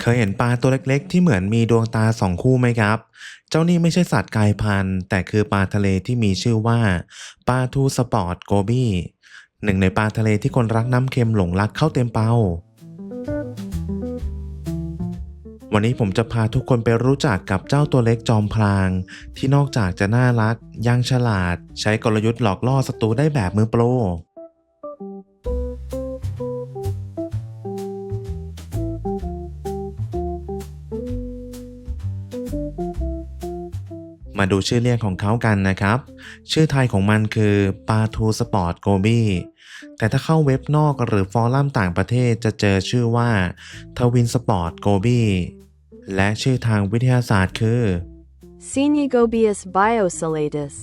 เคยเห็นปลาตัวเล็กๆ ที่เหมือนมีดวงตาสองคู่ไหมครับ เจ้านี่ไม่ใช่สัตว์กายพันธุ์ แต่คือปลาทะเลที่มีชื่อว่าปลาทูสปอร์ตโกบี้หนึ่งในปลาทะเลที่คนรักน้ำเค็มหลงรักเข้าเต็มเป้า วันนี้ผมจะพาทุกคนไปรู้จักกับเจ้าตัวเล็กจอมพลาง ที่นอกจากจะน่ารัก ยังฉลาด ใช้กลยุทธ์หลอกล่อศัตรูได้แบบมือโปร มาดูชื่อเรียกของเขากันนะครับ ชื่อไทยของมันคือปาทูสปอร์ตโกบี้แต่ถ้าเข้าเว็บนอกหรือฟอรัมต่างประเทศจะเจอชื่อว่าทวินสปอร์ตโกบี้และชื่อทางวิทยาศาสตร์คือ Synagobius biosalatus.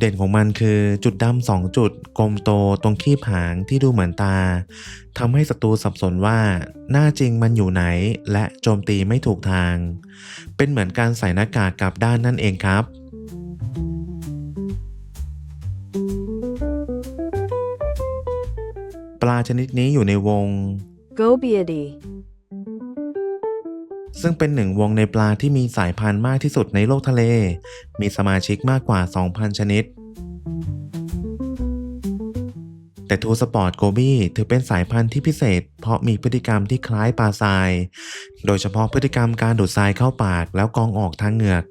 เด่นของมันคือจุดดำสองจุดกลมโตตรงคีบหางที่ดูเหมือนตาทำให้ศัตรูสับสนว่า หน้าจริงมันอยู่ไหน และโจมตีไม่ถูกทาง เป็นเหมือนการใส่หน้ากากกลับด้านนั่นเองครับปลาชนิดนี้อยู่ในวง Gobiidae. ซึ่งเป็นหนึ่งวงในปลาที่มีสายพันธุ์มากที่สุดในโลกทะเล มีสมาชิกมากกว่า 2,000 ชนิด แต่ทูสปอร์ตโกบี้ถือเป็นสายพันธุ์ที่พิเศษ เพราะมีพฤติกรรมที่คล้ายปลาทราย โดยเฉพาะพฤติกรรมการดูดทรายเข้าปากแล้วกองออกทางเหงือก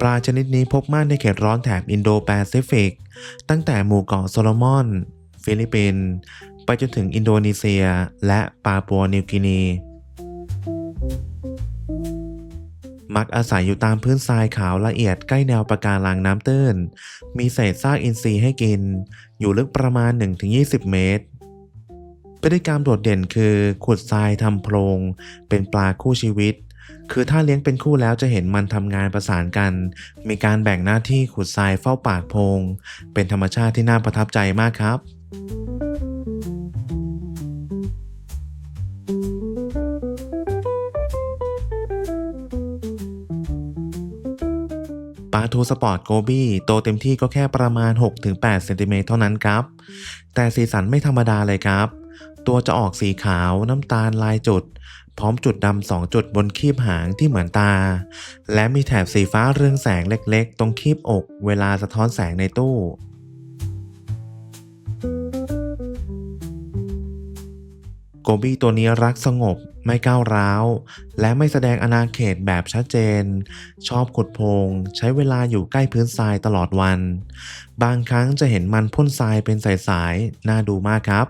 ปลาชนิดนี้พบมากในเขตร้อนแถบอินโดแปซิฟิก ตั้งแต่หมู่เกาะโซโลมอน ฟิลิปปินส์ไปจนถึงอินโดนีเซีย และปาปัวนิวกินี มักอาศัยอยู่ตามพื้นทรายขาวละเอียดใกล้แนวปะการังน้ำตื้น มีเศษซากอินทรีย์ให้กิน อยู่ลึกประมาณ 1-20 เมตรพฤติกรรมโดดเด่นคือขุดทรายทำโพรง เป็นปลาคู่ชีวิต คือถ้าเลี้ยงเป็นคู่แล้วจะเห็นมันทำงานประสานกัน มีการแบ่งหน้าที่ขุดทรายเฝ้าปากโพง เป็นธรรมชาติที่น่าประทับใจมากครับปลาทูสปอร์ตโกบี้โตเต็มที่ก็แค่ประมาณ 6-8เซนติเมตรเท่านั้นครับ แต่สีสันไม่ธรรมดาเลยครับ ตัวจะออกสีขาวน้ำตาลลายจุด พร้อมจุดดำสองจุดบนคีบหางที่เหมือนตา และมีแถบสีฟ้าเรืองแสงเล็กๆ ตรงคีบอกเวลาสะท้อนแสงในตู้โกบี้ตัวนี้รักสงบไม่ก้าวร้าว และไม่แสดงอาณาเขตแบบชัดเจน ชอบขุดโพง ใช้เวลาอยู่ใกล้พื้นทรายตลอดวัน บางครั้งจะเห็นมันพ่นทรายเป็นสายๆ น่าดูมากครับ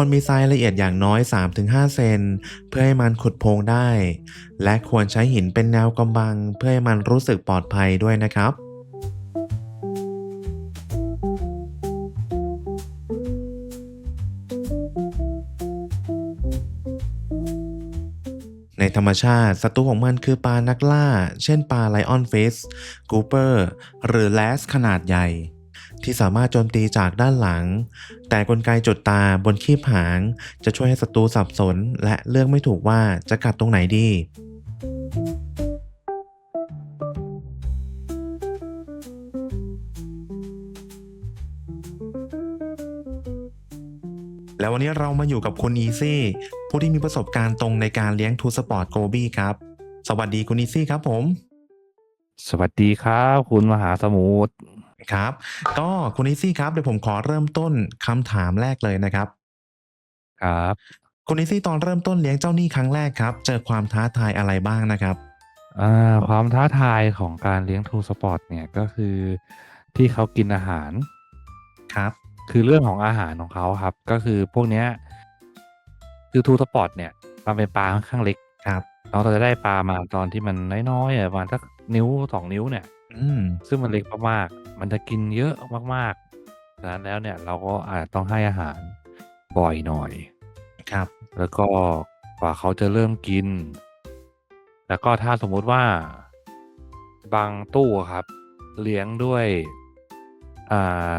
คนมีทรายละเอียดอย่างน้อย 3-5 เซนเพื่อให้มันขุดโพรงได้ และควรใช้หินเป็นแนวกำบัง เพื่อให้มันรู้สึกปลอดภัยด้วยนะครับในธรรมชาติศัตรูของมันคือปลานักล่า เช่นปลาไลออนฟิชกูเปอร์ หรือแลสขนาดใหญ่ ที่สามารถโจมตีจากด้านหลัง แต่กลไกจุดตาบนคีบหาง จะช่วยให้ศัตรูสับสน และเลือกไม่ถูกว่าจะกัดตรงไหนดีแล้ววันนี้เรามาอยู่กับคุณอีซี่ผู้ที่มีประสบการณ์ตรงในการเลี้ยงทูสปอร์ตโกบี้ครับ สวัสดีคุณอีซี่ครับผม สวัสดีครับ คุณมหาสมุทร ครับ ก็คุณอีซี่ครับเดี๋ยวผมขอเริ่มต้นคำถามแรกเลยนะครับ ครับ คุณอีซี่ตอนเริ่มต้นเลี้ยงเจ้าหนี้ครั้งแรกครับ เจอความท้าทายอะไรบ้างนะครับ อ่าความท้าทายของการเลี้ยงทูสปอร์ตเนี่ยก็คือที่เขากินอาหาร ครับ คือเรื่องของอาหารของเขาครับ ก็คือพวกเนี้ยคือทูสปอร์ตเนี่ยมันเป็นปลาค่อนข้างเล็กครับ เราจะได้ปลามาตอนที่มันน้อยๆอะประมาณสักนิ้วสองนิ้วเนี่ย อืม ซึ่งมันเล็กมาก ๆ มันจะกินเยอะมากๆดังนั้นแล้วเนี่ย เราก็อาจต้องให้อาหารบ่อยหน่อย ครับ แล้วก็กว่าเขาจะเริ่มกิน แล้วก็ถ้าสมมุติว่า บางตู้อะครับ เลี้ยงด้วย อ่า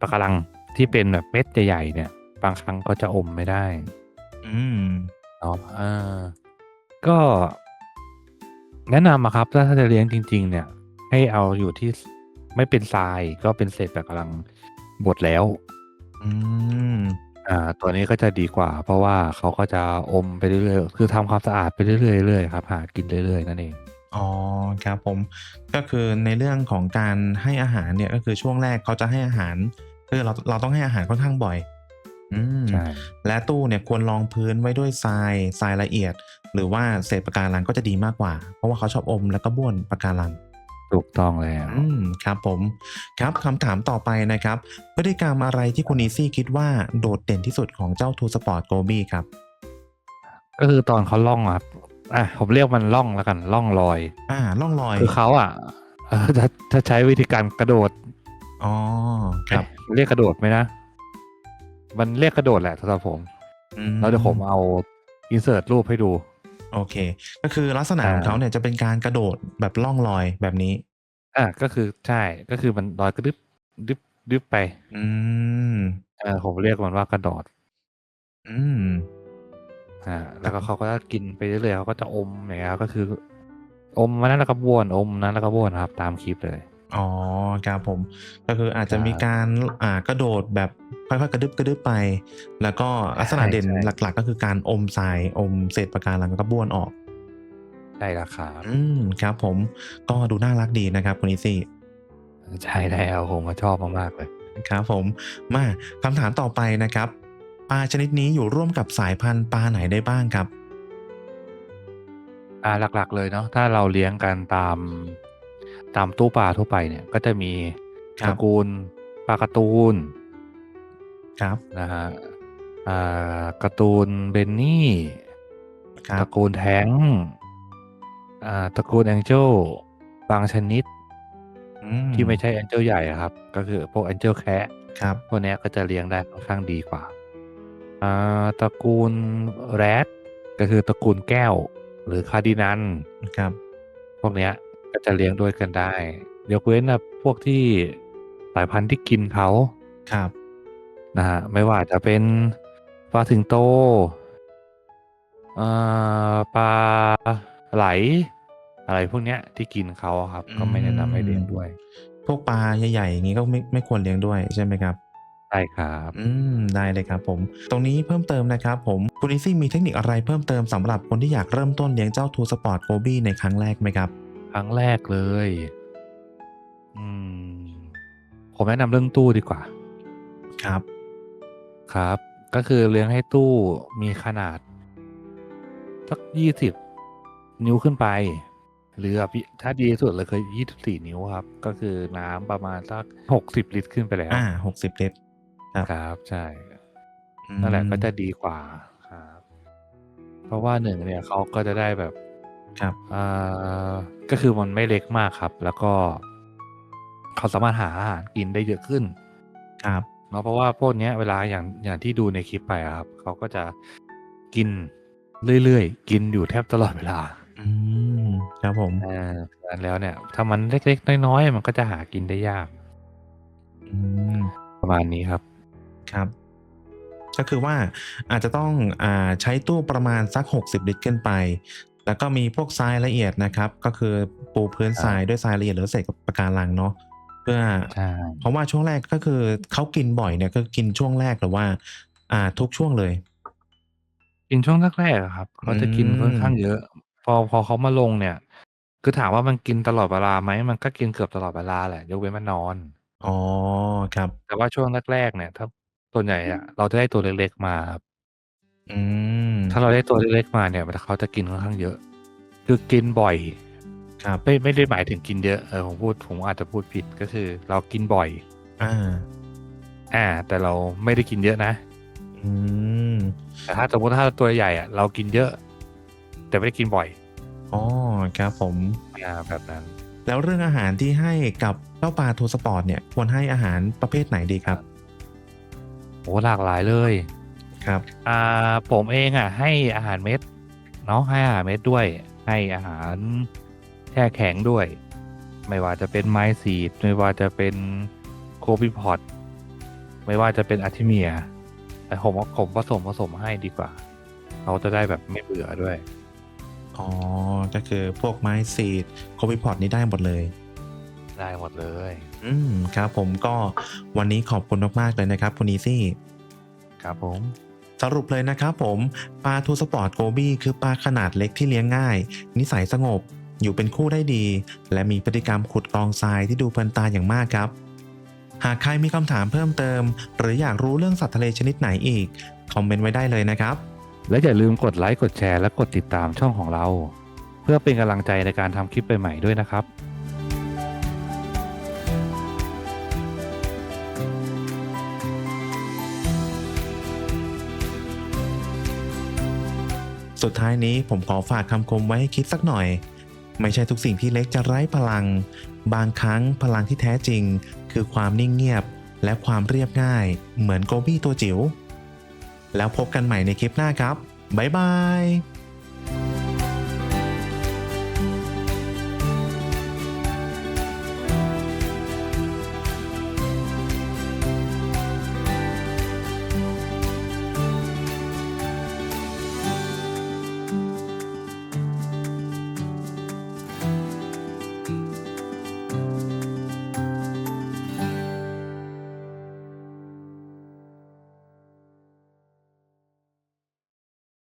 ปะการังที่เป็นแบบเม็ดใหญ่ ๆ เนี่ย บางครั้งก็จะอมไม่ได้ อืม เนาะเออก็ แนะนำอะครับถ้าถ้าจะเลี้ยงจริง ๆ เนี่ย ให้เอาอยู่ที่ไม่เป็นทรายก็เป็นเศษปะการังบดแล้ว อืม อ่า ตัวนี้ก็จะดีกว่า เพราะว่าเขาก็จะอมไปเรื่อยๆ คือทำความสะอาดไปเรื่อยๆเรื่อยๆครับ หากินเรื่อยๆ นั่นเอง อ๋อครับผม ก็คือในเรื่องของการให้อาหารเนี่ยก็คือช่วงแรกเขาจะให้อาหารคือเราเราต้องให้อาหารค่อนข้างบ่อยอืม ใช่และตู้เนี่ยควรรองพื้นไว้ด้วยทรายทรายละเอียด หรือว่าเศษปะการังก็จะดีมากกว่า เพราะว่าเขาชอบอมแล้วก็บ้วนปะการังถูกต้องแล้วอืมครับผมครับคำถามต่อไปนะครับ พฤติกรรมอะไรที่คุณอีซี่คิดว่าโดดเด่นที่สุดของเจ้าทูสปอร์ตโกบี้ครับ ก็คือตอนเขาล่องอะครับอะผมเรียกมันล่องแล้วกันล่องลอย อ่าล่องลอย คือเขาอะเออถ้าถ้าใช้วิธีการกระโดดอ๋อครับเอ๊ะเรียกกระโดดไหมนะ มันเรียกกระโดดแหละสำหรับผมอืแล้วเดี๋ยวผมเอาอินเสิร์ตรูปให้ดู โอเค ก็คือลักษณะอ่าของเขาเนี่ยจะเป็นการกระโดดแบบล่องลอยแบบนี้ อะก็คือใช่ก็คือมันลอยกระดึบดึบดึบไปอืม เออผมเรียกมันว่ากระโดดอืม อ่าแล้วก็เขาก็จะกินไปเรื่อยๆเขาก็จะอมอย่างเงี้ยครับก็คือ อมมานั้นแล้วก็บ้วนอมนั้นแล้วก็บ้วนครับ ตามคลิปเลย อ๋อครับผม ก็คืออาจจะครับมีการอ่ากระโดดแบบค่อยๆกระดึบกระดึบไป แล้วก็ลักษณะใช่เด่นใช่หลัก ๆ ก็คือการอมทรายอมเศษปะการังแล้วก็บ้วนออกได้แล้วครับอืมครับ ผมก็ดูน่ารักดีนะครับคุณอีซี่ใช่แล้วผมก็ชอบมากๆเลยครับผมมาคำถามต่อไปนะครับปลาชนิดนี้อยู่ร่วมกับสายพันธุ์ปลาไหนได้บ้างครับ อ่าหลักๆ เลยเนาะถ้าเราเลี้ยงกันตาม ตามตู้ปลาทั่วไปเนี่ย ก็จะมีครัตบระกูลปลาการ์ตูนครับนะฮะอ่าการ์ตูนเบนนี่ครัตบระกูลแท้งอ่าตระกูลแองเจลบางชนิดอืมที่ไม่ใช่แองเจลใหญ่อะครับ ก็คือพวกแองเจลแคะครับพวกเนี้ยก็จะเลี้ยงได้ค่อนข้างดีกว่าอ่าตระกูลแรดก็คือตระกูลแก้ว หรือคาร์ดินันครับ พวกเนี้ย ก็จะเลี้ยงด้วยกันได้ยกเว้นนะพวกที่สายพันธุ์ที่กินเขาครับนะฮะไม่ว่าจะเป็นปลาสิงโตเอ่อปลาไหล อะไรพวกเนี้ยที่กินเขาอะครับ ก็ไม่แนะนำให้เลี้ยงด้วย พวกปลาใหญ่ๆอย่างนี้ก็ไม่ไม่ควรเลี้ยงด้วยใช่ไหมครับใช่ครับ อืม ได้เลยครับผม ตรงนี้เพิ่มเติมนะครับผม คุณอีซี่มีเทคนิคอะไรเพิ่มเติมสำหรับคนที่อยากเริ่มต้นเลี้ยงเจ้าทูสปอร์ตโกบี้ในครั้งแรกไหมครับค รั้งแรกเลย อืม ผมแนะนำเรื่องตู้ดีกว่า ครับ ครับ ก็คือเลี้ยงให้ตู้มีขนาดสักยี่สิบนิ้วขึ้นไป หรือแบบถ้าดีที่สุดเลยคือยี่สิบสี่นิ้วครับ ก็คือน้ำประมาณสักหกสิบลิตรขึ้นไปแล้ว อ่าหกสิบลิตรครับครับใช่อืมนั่นแหละก็จะดีกว่าครับ เพราะว่าหนึ่งเนี่ยเขาก็จะได้แบบ ครับอ่าก็คือมันไม่เล็กมากครับ แล้วก็ เขาสามารถหาอาหารกินได้เยอะขึ้น ครับ เนาะ เพราะว่าพวกเนี้ยเวลาอย่าง อย่างที่ดูในคลิปไปอะครับ เขาก็จะกินเรื่อย ๆ กินอยู่แทบตลอดเวลา อืม ครับผมอ่าฉะนั้นแล้วเนี่ย ถ้ามันเล็ก ๆ น้อย ๆ มันก็จะหากินได้ยาก อืม ประมาณนี้ครับ ครับ ก็คือว่า อาจจะต้อง อ่า ใช้ตู้ประมาณสัก 60 ลิตรขึ้นไป แล้วก็มีพวกทรายละเอียดนะครับ ก็คือปูพื้นทรายด้วยทรายละเอียดหรือเศษปะการังเนาะเพื่อใช่เพราะว่าช่วงแรกก็คือเขากินบ่อยเนี่ยก็กินช่วงแรกหรือว่า อ่าทุกช่วงเลย กินช่วงแรกๆอะครับเขาจะกินอืมค่อนข้างเยอะ พอพอเขามาลงเนี่ย คือถามว่ามันกินตลอดเวลาไหมมันก็กินเกือบตลอดเวลาแหละยกเว้นมันนอนอ๋อครับ แต่ว่าช่วงแรกๆเนี่ย ถ้าส่วนใหญ่อะเราจะได้ตัวเล็กๆมาครับอืม ถ้าเราได้ตัวเล็กๆมาเนี่ยเขาจะกินค่อนข้างเยอะ คือกินบ่อยครับไม่ไม่ได้หมายถึงกินเยอะเออผมพูดผมอาจจะพูดผิดก็คือ เรากินบ่อย อ่า อ่า แต่เราไม่ได้กินเยอะนะ อืมแต่ถ้าสมมติถ้าตัวใหญ่อะเรากินเยอะ แต่ไม่ได้กินบ่อยอ๋อครับผมอ่าแบบนั้น แล้วเรื่องอาหารที่ให้กับเจ้าปลาทูสปอร์ตเนี่ยควรให้อาหารประเภทไหนดีครับโอ้หลากหลายเลย ครับ อ่าผมเองอะ ให้อาหารเม็ดเนาะให้อาหารเม็ดด้วย ให้อาหารแช่แข็งด้วย ไม่ว่าจะเป็นไมซีดไม่ว่าจะเป็นโคบิพอตไม่ว่าจะเป็นอาร์ทิเมียแต่ผมว่าผมผสมผสมให้ดีกว่าเขาจะได้แบบไม่เบื่อด้วย อ๋อ ก็คือพวกไม้ซีดโคบิพอดนี่ได้หมดเลย ได้หมดเลย อืมครับผมก็วันนี้ขอบคุณมากๆเลยนะครับคุณอีซี่ครับผม สรุปเลยนะครับผมปลาทูสปอร์ตโกบี้คือปลาขนาดเล็กที่เลี้ยงง่าย นิสัยสงบ อยู่เป็นคู่ได้ดี และมีพฤติกรรมขุดกองทรายที่ดูเพลินตาอย่างมากครับ หากใครมีคำถามเพิ่มเติม หรืออยากรู้เรื่องสัตว์ทะเลชนิดไหนอีก คอมเมนต์ไว้ได้เลยนะครับ และอย่าลืมกดไลค์กดแชร์และกดติดตามช่องของเรา เพื่อเป็นกำลังใจในการทำคลิปใหม่ๆด้วยนะครับ สุดท้ายนี้ผมขอฝากคำคมไว้ให้คิดสักหน่อย ไม่ใช่ทุกสิ่งที่เล็กจะไร้พลัง บางครั้งพลังที่แท้จริง คือความนิ่งเงียบ และความเรียบง่าย เหมือนโกบี้ตัวจิ๋วแล้วพบกันใหม่ในคลิปหน้าครับ บ๊ายบาย